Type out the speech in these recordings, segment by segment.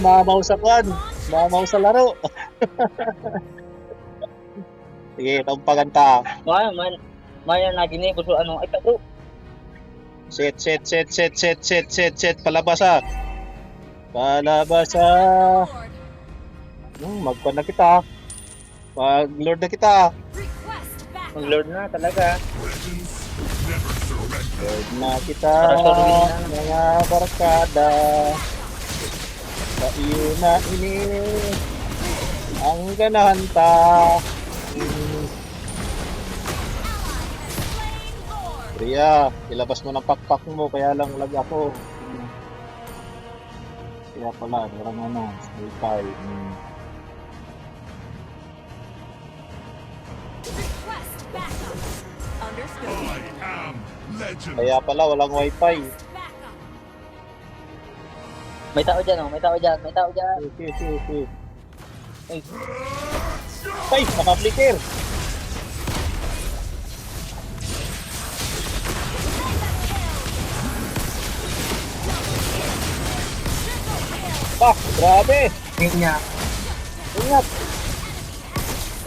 mamaw sa kwan. Mamaw sa laro. Sige, itong paganta. Maya, man. Maya na gini ko so ano. Ay, tato. Set, set, set, set, set, set, set, set. Palabas ah. Palabas ah. Hmm, magpan na kita. Mag-lord na kita. Mag-lord na talaga. Lord na kita. Mga barkada. Sa iyo na ini. Ang ganahan ta. Hmm. Priya, ilabas mo ng pakpak mo, kaya lang lag ako. Kaya pala, parang ano, wifi. Hmm. Kaya pala, walang wifi. May tao dyan, oh. May tao dyan. May tao dyan. Okay, okay, okay. Ay, Ay, naka-flicker! Ah, grabe! niya. Ingat!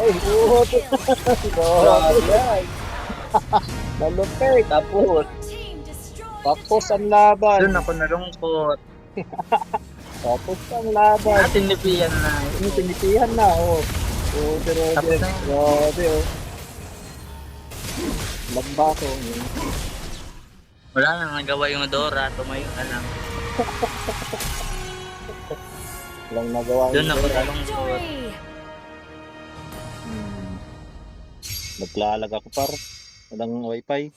Ay, uhot! grabe! ay. Malupit! Tapos, Tapos ang laban! doon ako nalungkot. Tapos ang laban! Atin nipiyan na. Ini pinitihan na, oh. Oh, pero Tapos na. grabe, oh. Lambaso. yun. Wala na nagawa yung Dora. Tumayo ka lang. Walang nagawa. Doon yun. ako nalungkot. Hmm. Naglalag ako par. Walang wifi.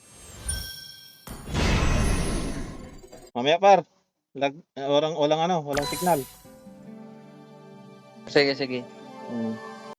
Mamaya par. Lag, walang, walang ano, walang signal. Sige, sige. Hmm.